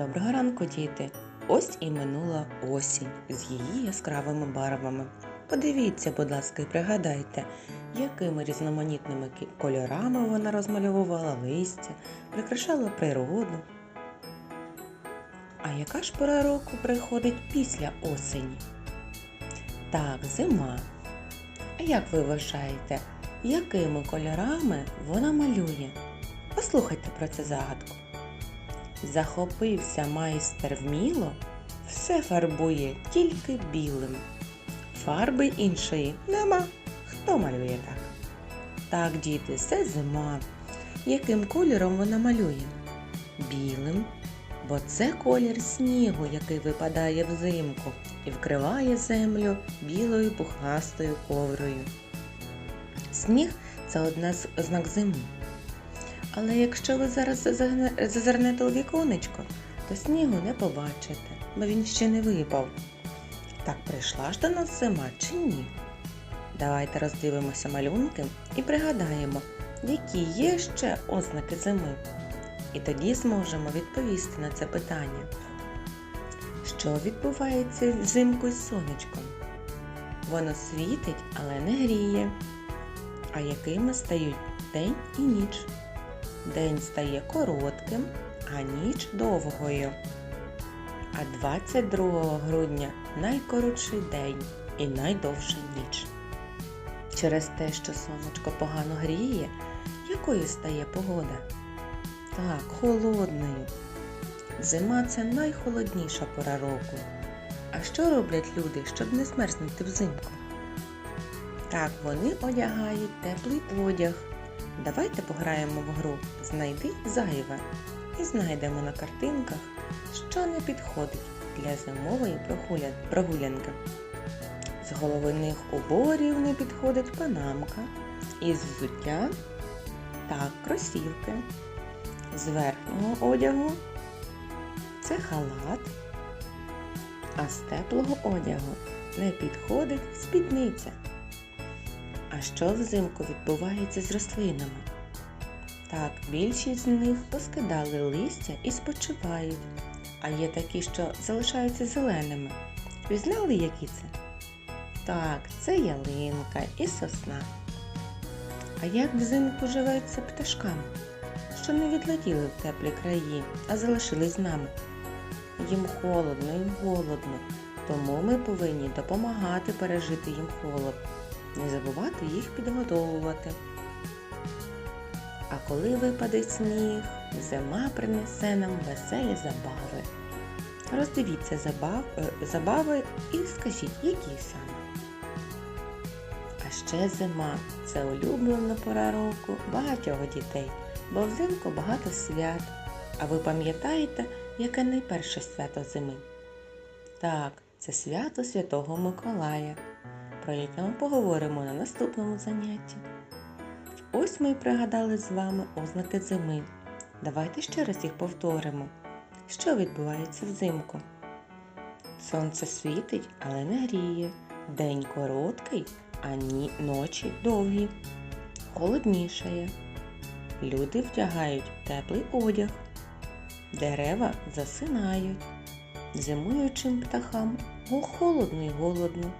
Доброго ранку, діти! Ось і минула осінь з її яскравими барвами. Подивіться, будь ласка, і пригадайте, якими різноманітними кольорами вона розмальовувала листя, прикрашала природу. А яка ж пора року приходить після осені? Так, зима. А як ви вважаєте, якими кольорами вона малює? Послухайте про цю загадку. Захопився майстер вміло, все фарбує тільки білим. Фарби іншої нема. Хто малює так? Так, діти, це зима. Яким кольором вона малює? Білим, бо це колір снігу, який випадає взимку і вкриває землю білою пухнастою коврою. Сніг це одна з ознак зими. Але якщо ви зараз зазирнете у віконечко, то снігу не побачите, бо він ще не випав. Так прийшла ж до нас зима чи ні? Давайте роздивимося малюнки і пригадаємо, які є ще ознаки зими. І тоді зможемо відповісти на це питання. Що відбувається взимку з сонечком? Воно світить, але не гріє. А якими стають день і ніч? День стає коротким, а ніч довгою. А 22 грудня найкоротший день і найдовша ніч. Через те, що сонечко погано гріє, якою стає погода? Так, холодною. Зима це найхолодніша пора року. А що роблять люди, щоб не змерзнути взимку? Так, вони одягають теплий одяг. Давайте пограємо в гру Знайди зайве і знайдемо на картинках, що не підходить для зимової прогулянки. З головних уборів не підходить панамка, із взуття так, кросівки. З верхнього одягу це халат, а з теплого одягу не підходить спідниця. А що взимку відбувається з рослинами? Так, більшість з них поскидали листя і спочивають, а є такі, що залишаються зеленими. Пізнали, які це? Так, це ялинка і сосна. А як взимку живеться пташкам, що не відлетіли в теплі краї, а залишились з нами? Їм холодно, їм голодно, тому ми повинні допомагати пережити їм холод не забувати їх підгодовувати. А коли випаде сніг, зима принесе нам веселі забави. Роздивіться забав, е, забави і скажіть, які саме. А ще зима це улюблена пора року багатьох дітей, бо взимку багато свят. А ви пам'ятаєте, яке найперше свято зими? Так, це свято Святого Миколая про яке ми поговоримо на наступному занятті. Ось ми і пригадали з вами ознаки зими. Давайте ще раз їх повторимо. Що відбувається взимку? Сонце світить, але не гріє. День короткий, а ночі довгі. Холоднішає. Люди вдягають теплий одяг. Дерева засинають. Зимуючим птахам холодно й голодно.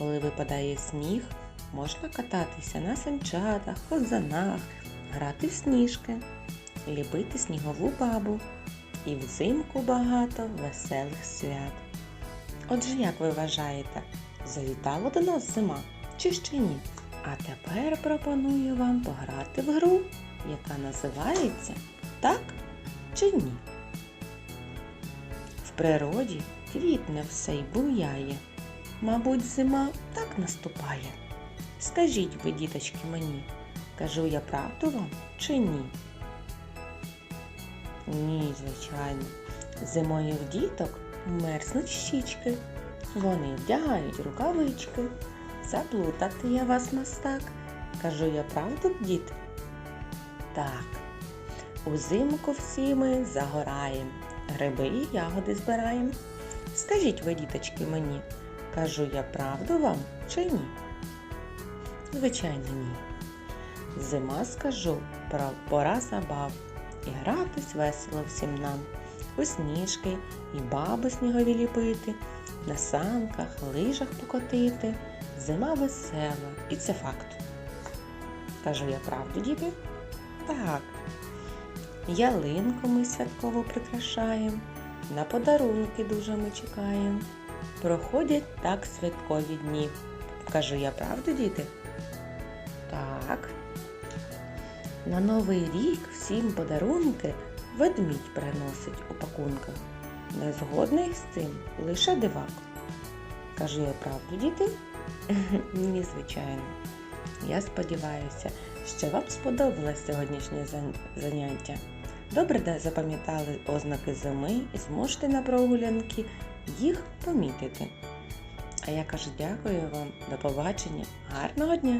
Коли випадає сніг, можна кататися на санчатах, козанах, грати в сніжки, ліпити снігову бабу. І взимку багато веселих свят. Отже, як ви вважаєте, завітала до нас зима чи ще ні? А тепер пропоную вам пограти в гру, яка називається Так чи ні. В природі квітне все й буяє. Мабуть, зима так наступає. Скажіть ви, діточки, мені, кажу я правду вам чи ні? Ні, звичайно. Зимою в діток мерзнуть щічки. Вони вдягають рукавички. Заплутати я вас мастак. Кажу я правду, діти? Так. Узимку всі ми загораємо, гриби і ягоди збираємо. Скажіть ви, діточки, мені, кажу я правду вам чи ні? Звичайно, ні. Зима скажу пора забав і гратись весело всім нам. у сніжки і баби снігові ліпити, на санках, лижах покотити. Зима весела, і це факт. Кажу я правду, діти? Так. Ялинку ми святково прикрашаємо, на подарунки дуже ми чекаємо. Проходять так святкові дні. Кажу я правду, діти? Так. На новий рік всім подарунки ведмідь приносить у пакунках. Не згодний з цим лише дивак. Кажу я правду, діти? Ні, звичайно. Я сподіваюся, що вам сподобалось сьогоднішнє заняття. Добре запам'ятали ознаки зими і зможете на прогулянки їх помітити. А я кажу дякую вам, до побачення, гарного дня!